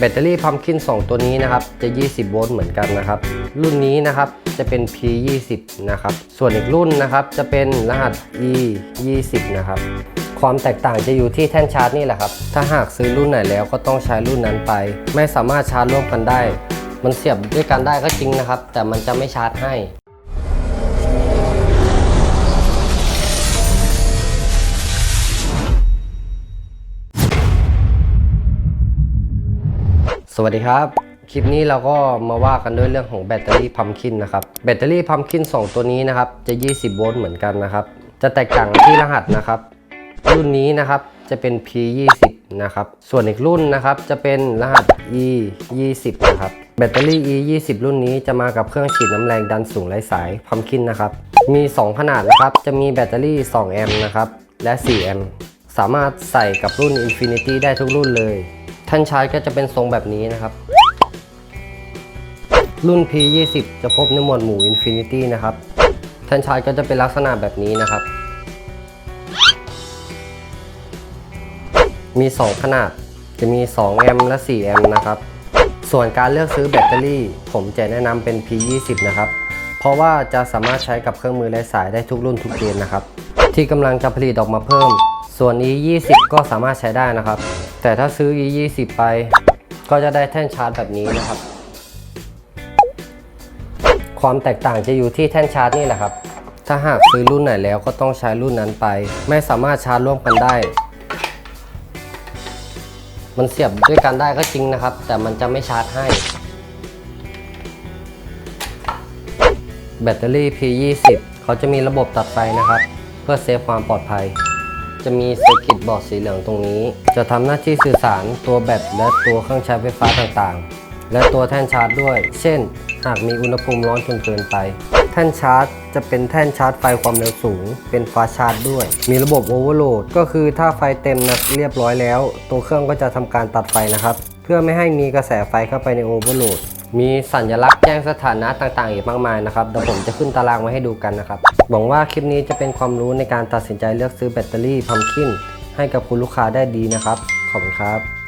แบตเตอรี่พัมคิน 2 ตัวนี้นะครับจะ 20 โวลต์เหมือนกันนะครับ รุ่นนี้นะครับจะเป็น P20 นะครับ ส่วนอีกรุ่นนะครับจะเป็นรหัส E20 นะครับ ความแตกต่างจะอยู่ที่แท่นชาร์จนี่แหละครับ ถ้าหากซื้อรุ่นไหนแล้วก็ต้องใช้รุ่นนั้นไป ไม่สามารถชาร์จร่วมกันได้ มันเสียบด้วยกันได้ก็จริงนะครับ แต่มันจะไม่ชาร์จให้ สวัสดีครับ คลิปนี้เราก็มาว่ากันด้วยเรื่องของแบตเตอรี่พัมคินนะครับ แบตเตอรี่พัมคิน 2 ตัวนี้นะครับ จะ 20 โวลต์เหมือนกันนะครับ จะแตกต่างที่รหัสนะครับ รุ่นนี้นะครับจะเป็น P20 นะครับ ส่วนอีกรุ่นนะครับจะเป็นรหัส E20 นะครับ แบตเตอรี่ E20 รุ่นนี้จะมากับเครื่องฉีดน้ำแรงดันสูงไร้สายพัมคินนะครับ มี 2 ขนาดนะครับ จะมีแบตเตอรี่ 2 แอมป์นะครับ และ 4 แอมป์ สามารถใส่กับรุ่น Infinity ได้ทุกรุ่นเลย ท่านชาร์จก็จะเป็นทรงแบบนี้นะครับ รุ่น P20 จะพบในหมวดหมู่ Infinity นะครับท่นชาร์จก็จะเป็นลักษณะแบบนี้นะครับ มี 2 ขนาดจะมี 2 แอมและ 4 แอมนะครับ ส่วนการเลือกซื้อแบตเตอรี่ ผมจะแนะนำเป็น P20 นะครับ เพราะว่าจะสามารถใช้กับเครื่องมือไร้สายได้ทุกรุ่นทุกเกณฑ์นะครับ ที่กำลังจะผลิตออกมาเพิ่ม ส่วน E20 ก็สามารถใช้ได้นะครับ แต่ถ้าซื้อ E20 ไป ก็จะได้แท่นชาร์จแบบนี้นะครับ ความแตกต่างจะอยู่ที่แท่นชาร์จนี่แหละครับ ถ้าหากซื้อรุ่นไหนแล้วก็ต้องใช้รุ่นนั้นไป ไม่สามารถชาร์จร่วมกันได้ มันเสียบด้วยกันได้ก็จริงนะครับ แต่มันจะไม่ชาร์จให้ แบตเตอรี่ P20 เขาจะมีระบบตัดไฟนะครับ เพื่อเซฟความปลอดภัย จะมีเซอร์กิตบอร์ดสีเหลืองตรงนี้ จะทำหน้าที่สื่อสารตัวแบตและตัวเครื่องใช้ไฟฟ้าต่างๆ และตัวแท่นชาร์จด้วย เช่น หากมีอุณหภูมิร้อนจนเกินไป แท่นชาร์จจะเป็นแท่นชาร์จไฟความเร็วสูง เป็นฟ้าชาร์จด้วย มีระบบโอเวอร์โหลดก็คือถ้าไฟเต็มนะเรียบร้อยแล้ว ตัวเครื่องก็จะทำการตัดไฟนะครับ เพื่อไม่ให้มีกระแสไฟเข้าไปในโอเวอร์โหลด มีสัญลักษณ์แจ้งสถานะต่างๆ อีกมากมายนะครับเดี๋ยวผมจะขึ้นตารางไว้ให้ดูกันนะครับ หวังว่าคลิปนี้จะเป็นความรู้ในการตัดสินใจเลือกซื้อแบตเตอรี่พัมคินให้กับคุณลูกค้าได้ดีนะครับ ขอบคุณครับ